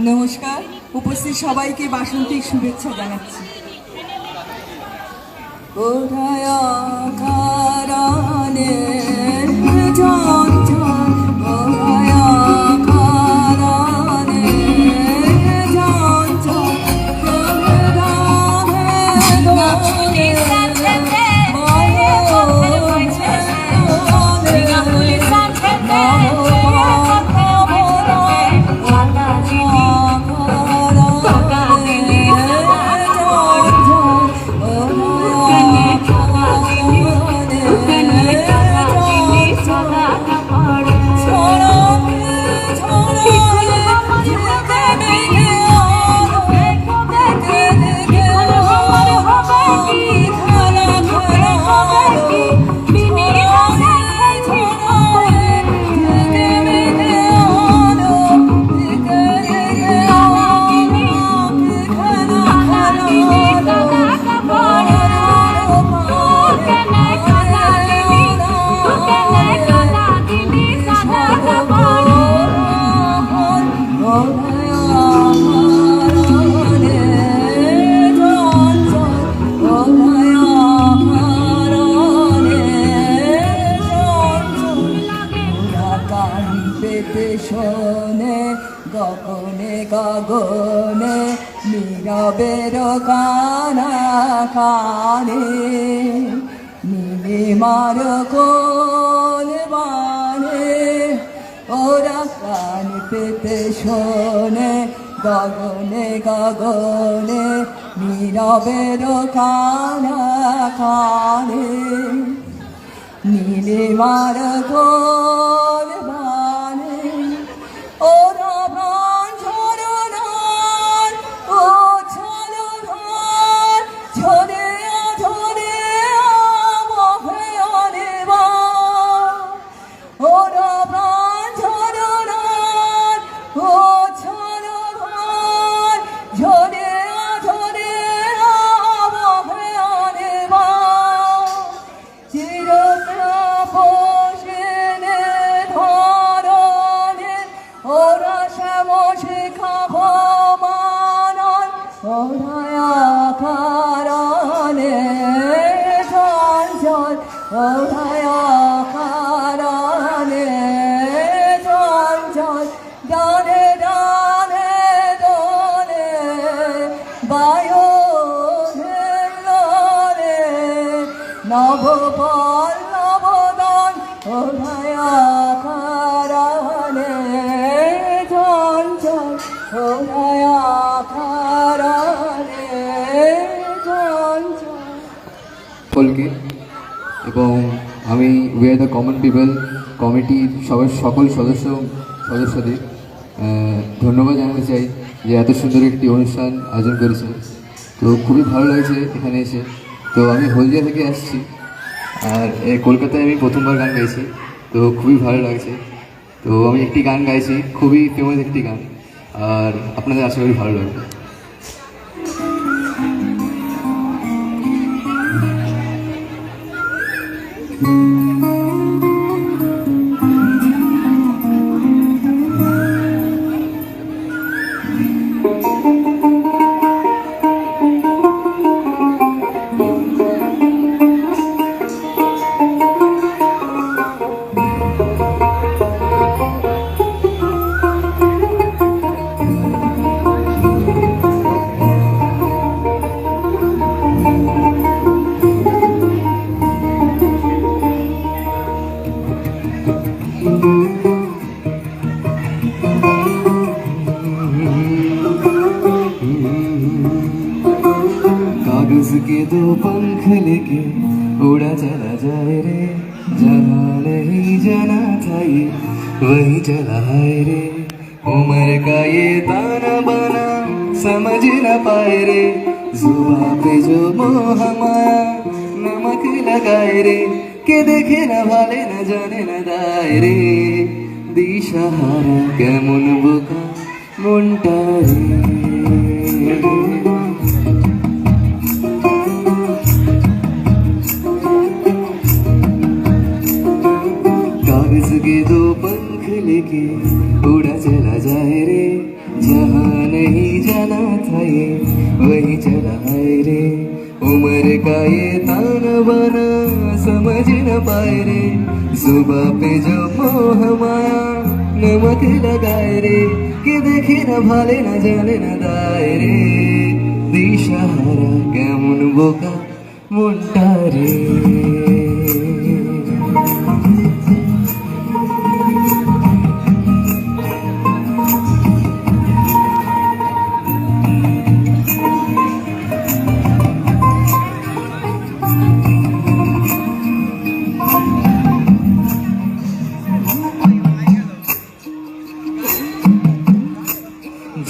নমস্কার উপস্থিত সবাইকে বাসন্তিক শুভেচ্ছা জানাচ্ছি। ওরা কারণে নীরবের কানা কানে নীলিমার কোন বানে, ওরা কান পেতে শোনে, গগনে গগনে, নীরবের কানা কানে নীলিমার গোল সকলকে এবং আমি we are the common people কমিটির সবার সকল সদস্য, সদস্যদের ধন্যবাদ জানাতে চাই যে এত সুন্দর একটি অনুষ্ঠান আয়োজন করেছে তো খুবই ভালো লাগছে এখানে এসে। তো আমি হলদিয়া থেকে আসছি। আর কলকাতায় আমি প্রথমবার গান গাইছি। তো খুবই ভালো লাগছে। তো আমি একটি গান গাইছি, খুবই ফেমাস একটি গান। আর আপনাদের আশা করি ভালো লাগবে। उड़ा चला जाए रे जहाँ नहीं जाना था ये वही चला है रे उम्र का ये ताना बाना समझ न पाए रे जुबा पे जो मोह माया नमक लगाए रे के देखे न ভালে না জানে না দায় রে দিশাহারা কেমন বোকা মনটা রে लगे दो पंख लेके। उड़ा चला जाए रे, जहाँ नहीं जाना था ये, वही चला आए रे। उम्र का ये ताना बना समझ न पाए रे। सुबह पे जो मोह माया नमक लगाए रे। कि देखे न भाले न जाने न दाए रे। दिशा हरा क्या बोका मुंटा रे।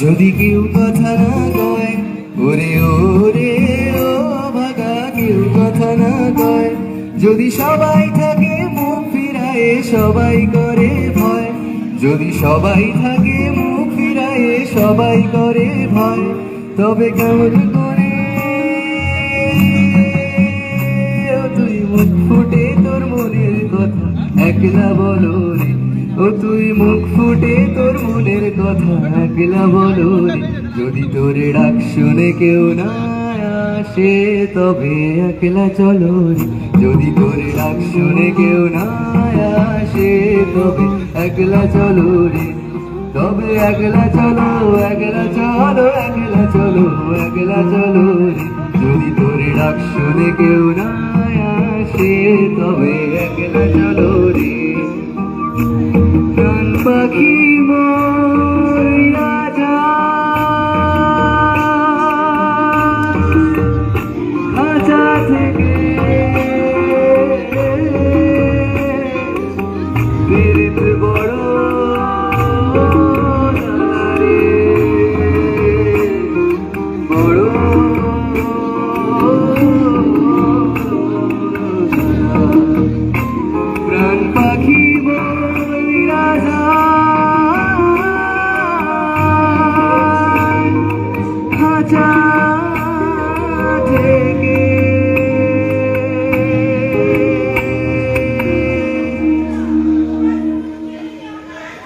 যদি কেউ কথা না কয়, ওরে ওরে, ও ভাগা কেউ কথা না কয়। যদি সবাই থাকে মুখ ফিরায়ে, সবাই করে ভয়। যদি সবাই থাকে মুখ ফিরায়ে, সবাই করে ভয়। তবে কেমন করে তুই মুখ ফুটে তোর মনের কথা? একলা বলো ও তুই মুখ ফুটে তোর মনের কথা একলা বলো যদি তোর ডাক শুনে কেউ না আসে, তবে একলা চলো যদি তোর ডাক শুনে কেউ না আসে, তবে একলা চলো রে তবে একলা চলো একলা চলো একলা চলো একলা চলো যদি তোর ডাক শুনে কেউ না আসে, তবে একলা aquí.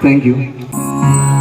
Thank you.